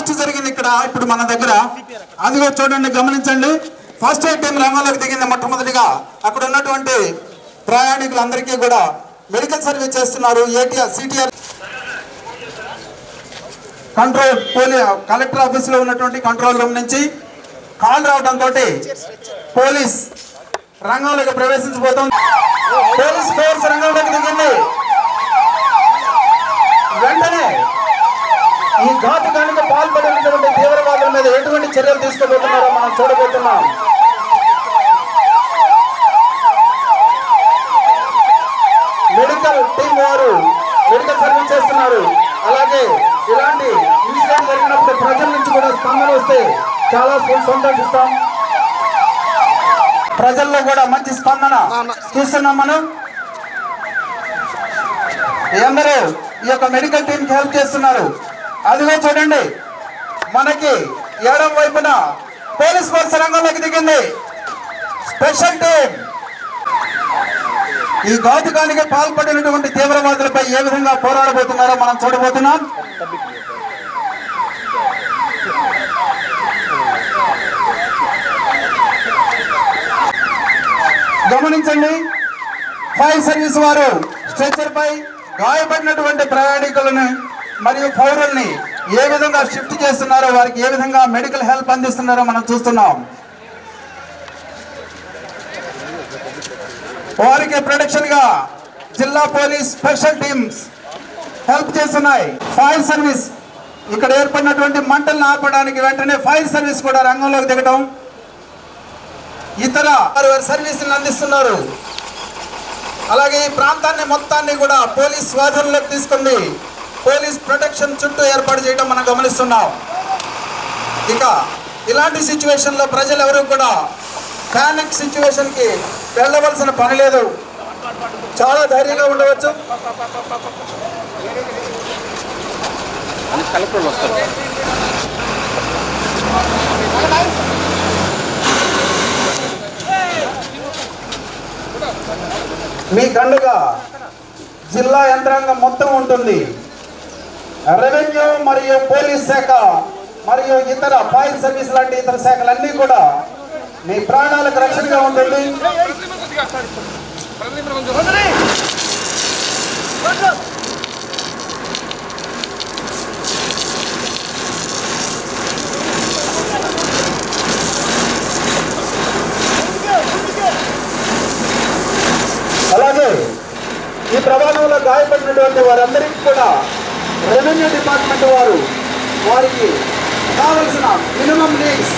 First జరిగింది ఇక్కడ ఇప్పుడు మన దగ్గర. అందులో చూడండి గమనించండి. ఫస్ట్ ఎయిడ్ రంగంలోకి దిగింది మొట్టమొదటిగా? అక్కడ ఉన్నటువంటి ప్రయాణికులందరికీ కూడా మెడికల్ సర్వీస్ చేస్తున్నారు ఏటీఆర్ సిటిఆర్ కంట్రోల్ పోలీ కలెక్టర్ ఆఫీస్లో ఉన్నటువంటి కంట్రోల్ రూమ్ నుంచి కాల్ రావడంతో పోలీస్ రంగంలోకి ప్రవేశించబోతోంది. పోలీస్ ఫోర్స్ రంగంలోకి దిగింది వెంటనే ఈ ఘాతుకానికి పాల్పడినటువంటి తీవ్రవాదుల మీద ఎటువంటి చర్యలు తీసుకోబోతున్నారో మనం చూడబోతున్నాం. మెడికల్ టీం వారు మెడికల్ సర్వీస్ చేస్తున్నారు. అలాగే ఇలాంటి ఇన్సిడెంట్ జరిగినప్పుడు ప్రజల నుంచి కూడా స్పందన వస్తే చాలా సంతోషిస్తాం. ప్రజల్లో కూడా మంచి స్పందన చూస్తున్నాం మనం. అందరూ ఈ యొక్క మెడికల్ టీంకి హెల్ప్ చేస్తున్నారు. అదిగో చూడండి మనకి ఎడం వైపున పోలీస్ ఫోర్స్ రంగంలోకి దిగింది. స్పెషల్ టీం ఈ ఘాతుకానికి పాల్పడినటువంటి తీవ్రవాదులపై ఏ విధంగా పోరాడబోతున్నారో మనం చూడబోతున్నాం. గమనించండి ఫైర్ సర్వీస్ వారు స్ట్రెచర్ పై గాయపడినటువంటి ప్రయాణికులను మరియు పౌరుల్ని ఏ విధంగా షిఫ్ట్ చేస్తున్నారో వారికి ఏ విధంగా మెడికల్ హెల్ప్ అందిస్తున్నారో మనం చూస్తున్నాం. వారికి ప్రొటెక్షన్గా జిల్లా పోలీస్ స్పెషల్ టీమ్స్ హెల్ప్ చేస్తున్నాయి. ఫైర్ సర్వీస్ ఇక్కడ ఏర్పడినటువంటి మంటలను ఆపడానికి వెంటనే ఫైర్ సర్వీస్ కూడా రంగంలోకి దిగడం ఇతర వారి సర్వీసులను అందిస్తున్నారు. అలాగే ఈ ప్రాంతాన్ని మొత్తాన్ని కూడా పోలీస్ స్వాధీనంలోకి తీసుకుంది. పోలీస్ ప్రొటెక్షన్ చుట్టూ ఏర్పాటు చేయడం మనం గమనిస్తున్నాం. ఇక ఇలాంటి సిచ్యువేషన్లో ప్రజలు ఎవరు కూడా ప్యానిక్ సిచ్యువేషన్కి వెళ్ళవలసిన పని లేదు. చాలా ధైర్యంగా ఉండవచ్చు. కలెక్టర్ వస్తారు. మీ కండుగా జిల్లా యంత్రాంగం మొత్తం ఉంటుంది. రెవెన్యూ మరియు పోలీస్ శాఖ మరియు ఇతర ఫైర్ సర్వీస్ లాంటి ఇతర శాఖలన్నీ కూడా మీ ప్రాణాలకు రక్షణగా ఉంటుంది. అలాగే ఈ ప్రమాదంలో గాయపడినటువంటి వారందరికీ కూడా రెవెన్యూ డిపార్ట్మెంట్ వారు వారికి కావలసిన మినిమం నీడ్స్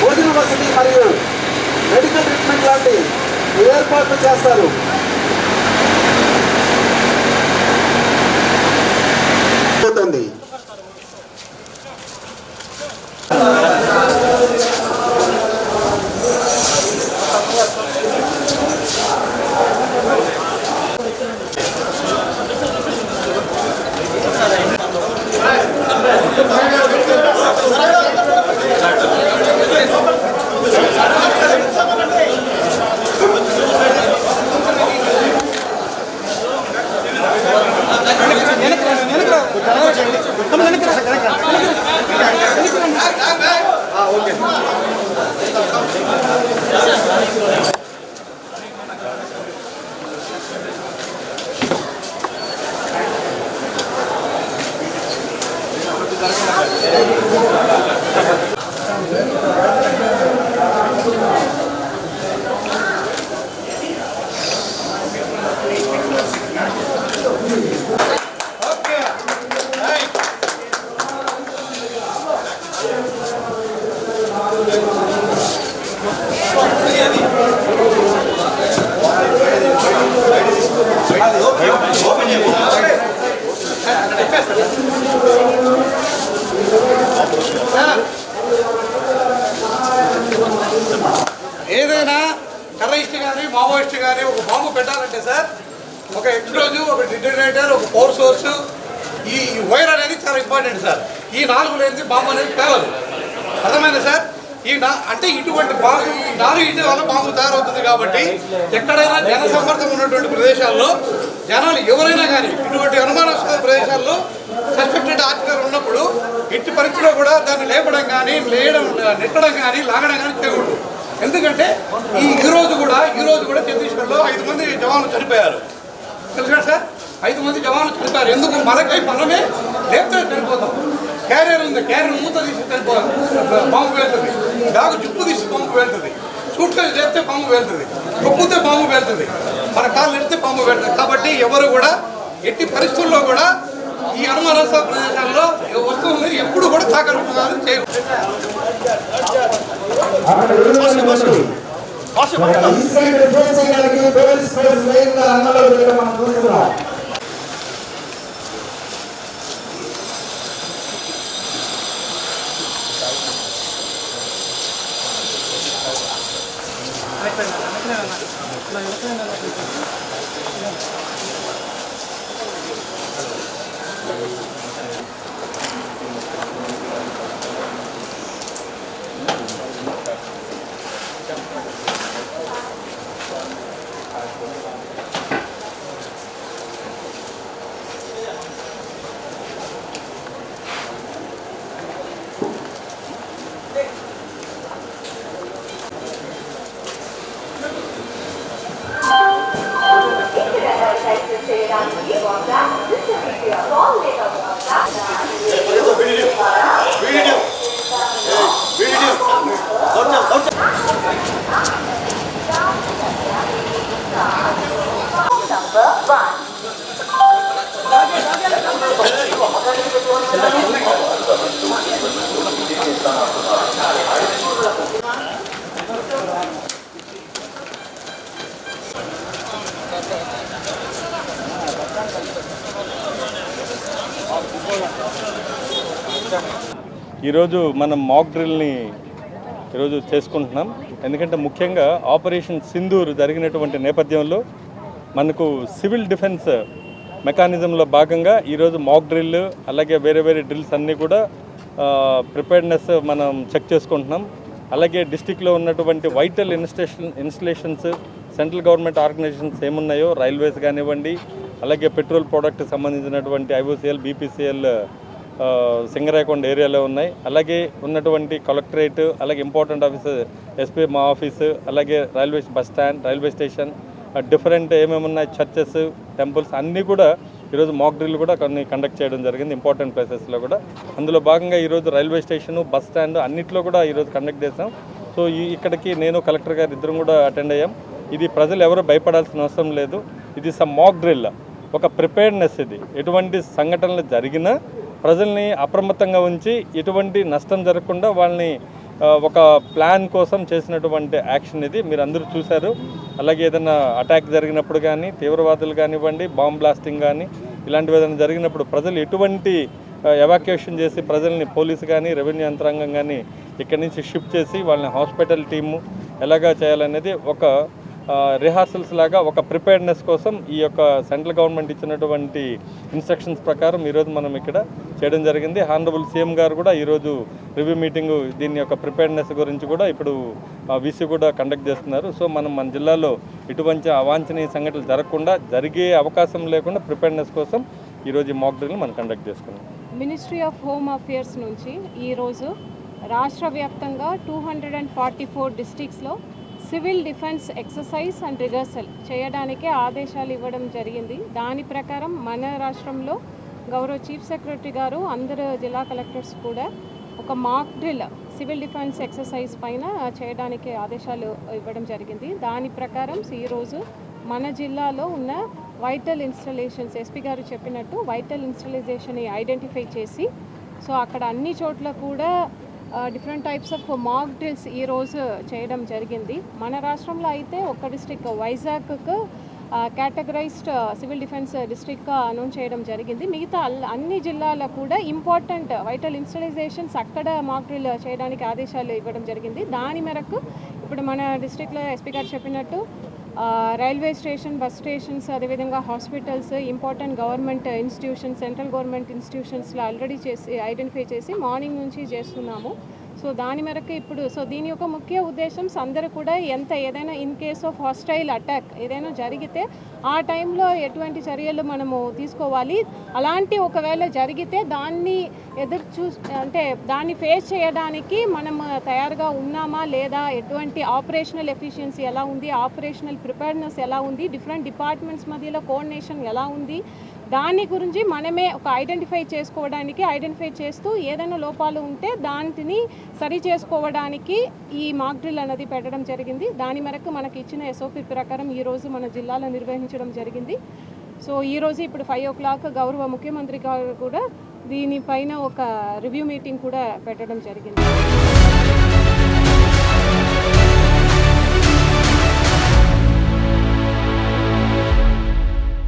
భోజన వసతి మరియు మెడికల్ ట్రీట్మెంట్ లాంటి ఏర్పాట్లు చేస్తారు. ఏదైనా కానీ ఒక బాంబు పెట్టాలంటే సార్ ఒక ఎక్స్ప్లోజివ్ ఒక డిటర్నేటర్ ఒక పవర్ సోర్స్ ఈ వైర్ అనేది చాలా ఇంపార్టెంట్ సార్. ఈ నాలుగు లేనిది బాంబు అనేది పేలదు. అర్థమైంది సార్? ఈ నా అంటే ఇటువంటి బాంబు ఈ నాలుగు ఇంటి వల్ల బాంబు తయారవుతుంది కాబట్టి ఎక్కడైనా జన ఉన్నటువంటి ప్రదేశాల్లో జనాలు ఎవరైనా కానీ ఇటువంటి అనుమానాస్పద ప్రదేశాల్లో సస్పెక్టెడ్ ఆర్టికల్ ఉన్నప్పుడు ఎట్టి పరిస్థితిలో కూడా దాన్ని లేపడం కానీ లేయడం నెట్టడం కానీ లాగడం కానీ చేయకూడదు ఎందుకంటే ఈ ఈరోజు కూడా ఈరోజు కూడా ఛత్తీస్గఢ్లో ఐదు మంది జవాన్లు చనిపోయారు. తెలుసా సార్? ఐదు మంది జవాన్లు చనిపోయారు. ఎందుకు? మనకై మనమే లేపితే చనిపోతాం. క్యారియర్ ఉంది క్యారియర్ మూత తీసి చనిపోతాం. బాంబు వెళ్తుంది డాగు జుప్పు తీసి బాంబు వెళ్తుంది సూట్ కేసు లేపితే బాంబు వెళ్తుంది తొక్కితే బాంబు వెళ్తుంది మన కాళ్ళు నెడితే బాంబు వెళ్తుంది కాబట్టి ఎవరు కూడా ఎట్టి పరిస్థితుల్లో కూడా ఈ అనుమానస ప్రదేశాల్లో వస్తువుని ఎప్పుడు కూడా తాకరు చేయకూడదు అక్కడ ఉన్నటువంటి ఒక ఇన్సిడెంట్ రిపోర్ట్ చేయడానికి పోలీస్ ఫోర్స్ లైన్గా రంగంలో మనం చూస్తున్నాం. ఈరోజు మనం మాక్ డ్రిల్ని ఈరోజు చేసుకుంటున్నాం. ఎందుకంటే ముఖ్యంగా ఆపరేషన్ సింధూర్ జరిగినటువంటి నేపథ్యంలో మనకు సివిల్ డిఫెన్స్ మెకానిజంలో భాగంగా ఈరోజు మాక్ డ్రిల్ అలాగే వేరే వేరే డ్రిల్స్ అన్నీ కూడా ప్రిపేర్నెస్ మనం చెక్ చేసుకుంటున్నాం. అలాగే డిస్టిక్లో ఉన్నటువంటి vital ఇన్స్టేషన్ installations central government organisations ఏమున్నాయో రైల్వేస్ కానివ్వండి అలాగే పెట్రోల్ ప్రోడక్ట్ సంబంధించినటువంటి I O C L B P C L Singarayakonda ఏరియాలో ఉన్నాయి. అలాగే ఉన్నటువంటి కలెక్టరేట్ అలాగే ఇంపార్టెంట్ ఆఫీస్ ఎస్పీ మా ఆఫీసు అలాగే railway bus stand railway station different ఏమేమి ఉన్నాయి చర్చెస్ టెంపుల్స్ అన్నీ కూడా ఈరోజు మాక్ డ్రిల్ కూడా కొన్ని కండక్ట్ చేయడం జరిగింది ఇంపార్టెంట్ ప్లేసెస్లో కూడా. అందులో భాగంగా ఈరోజు రైల్వే స్టేషను బస్ స్టాండ్ అన్నిట్లో కూడా ఈరోజు కండక్ట్ చేసాం సో ఈ ఇక్కడికి నేను కలెక్టర్ గారు ఇద్దరం కూడా అటెండ్ అయ్యాం. ఇది ప్రజలు ఎవరు భయపడాల్సిన అవసరం లేదు. ఇది సమ్ మాక్ డ్రిల్ ఒక ప్రిపేర్డ్నెస్ ఇది. ఎటువంటి సంఘటనలు జరిగినా ప్రజల్ని అప్రమత్తంగా ఉంచి ఎటువంటి నష్టం జరగకుండా వాళ్ళని ఒక ప్లాన్ కోసం చేసినటువంటి యాక్షన్ ఇది. మీరు అందరూ చూశారు. అలాగే ఏదైనా అటాక్ జరిగినప్పుడు కానీ తీవ్రవాదులు కానివ్వండి బాంబ్ బ్లాస్టింగ్ కానీ ఇలాంటివి ఏదైనా జరిగినప్పుడు ప్రజలు ఎటువంటి ఎవాక్యుయేషన్ చేసి ప్రజల్ని పోలీసు కానీ రెవెన్యూ యంత్రాంగం కానీ ఇక్కడి నుంచి షిఫ్ట్ చేసి వాళ్ళని హాస్పిటల్ టీము ఎలాగా చేయాలనేది ఒక రిహార్సల్స్ లాగా ఒక ప్రిపేర్నెస్ కోసం ఈ యొక్క సెంట్రల్ గవర్నమెంట్ ఇచ్చినటువంటి ఇన్స్ట్రక్షన్స్ ప్రకారం ఈరోజు మనం ఇక్కడ చేయడం జరిగింది. హానరబుల్ సీఎం గారు కూడా ఈరోజు రివ్యూ మీటింగ్ దీని యొక్క ప్రిపేర్నెస్ గురించి కూడా ఇప్పుడు వీసీ కూడా కండక్ట్ చేస్తున్నారు. సో మనం మన జిల్లాలో ఇటువంటి అవాంఛనీయ సంఘటనలు జరగకుండా జరిగే అవకాశం లేకుండా ప్రిపేర్నెస్ కోసం ఈరోజు ఈ మాక్ డ్రిల్ మనం కండక్ట్ చేసుకున్నాం. మినిస్ట్రీ ఆఫ్ హోమ్ అఫేర్స్ నుంచి ఈరోజు రాష్ట్ర వ్యాప్తంగా two hundred and forty four డిస్టిక్స్లో civil defence exercise and rehearsal చేయడానికే ఆదేశాలు ఇవ్వడం జరిగింది. దాని ప్రకారం మన రాష్ట్రంలో గౌరవ చీఫ్ సెక్రటరీ గారు అందరు జిల్లా కలెక్టర్స్ కూడా ఒక mock drill civil defence exercise పైన చేయడానికి ఆదేశాలు ఇవ్వడం జరిగింది. దాని ప్రకారం ఈరోజు మన జిల్లాలో ఉన్న వైటల్ ఇన్స్టలేషన్స్ ఎస్పీ గారు చెప్పినట్టు వైటల్ ఇన్స్టలైజేషన్ని ఐడెంటిఫై చేసి సో అక్కడ అన్ని చోట్ల కూడా different types of mock drills ఈరోజు చేయడం జరిగింది. మన రాష్ట్రంలో అయితే ఒక్క డిస్టిక్ వైజాగ్కు కేటగరైజ్డ్ సివిల్ డిఫెన్స్ డిస్ట్రిక్ట్గా అనౌన్స్ చేయడం జరిగింది. మిగతా అన్ని జిల్లాలో కూడా ఇంపార్టెంట్ వైటల్ ఇన్స్టలైజేషన్స్ అక్కడ మాక్ డ్రిల్ చేయడానికి ఆదేశాలు ఇవ్వడం జరిగింది. దాని మేరకు ఇప్పుడు మన డిస్ట్రిక్ట్లో ఎస్పీ గారు చెప్పినట్టు రైల్వే స్టేషన్ బస్ స్టేషన్స్ అదేవిధంగా hospitals important government institutions central government ఇన్స్టిట్యూషన్స్లో already చేసి ఐడెంటిఫై చేసి మార్నింగ్ నుంచి చేస్తున్నాము. సో దాని మేరకు ఇప్పుడు సో దీని యొక్క ముఖ్య ఉద్దేశం అందరూ కూడా ఎంత ఏదైనా in case of hostile attack ఏదైనా జరిగితే ఆ టైంలో ఎటువంటి చర్యలు మనము తీసుకోవాలి. అలాంటి ఒకవేళ జరిగితే దాన్ని ఎదురు చూ అంటే దాన్ని ఫేస్ చేయడానికి మనం తయారుగా ఉన్నామా లేదా ఎటువంటి ఆపరేషనల్ ఎఫిషియన్సీ ఎలా ఉంది ఆపరేషనల్ ప్రిపేర్నెస్ ఎలా ఉంది డిఫరెంట్ డిపార్ట్మెంట్స్ మధ్యలో కోఆర్డినేషన్ ఎలా ఉంది దాని గురించి మనమే ఒక ఐడెంటిఫై చేసుకోవడానికి ఐడెంటిఫై చేస్తూ ఏదైనా లోపాలు ఉంటే దానిని సరి చేసుకోవడానికి ఈ మాక్ డ్రిల్ అనేది పెట్టడం జరిగింది. దాని మేరకు మనకి ఇచ్చిన ఎస్ఓపి ప్రకారం ఈరోజు మన జిల్లాలో నిర్వహించడం జరిగింది. సో ఈరోజు ఇప్పుడు ఫైవ్ ఓ క్లాక్ గౌరవ ముఖ్యమంత్రి గారు కూడా దీనిపైన ఒక రివ్యూ మీటింగ్ కూడా పెట్టడం జరిగింది.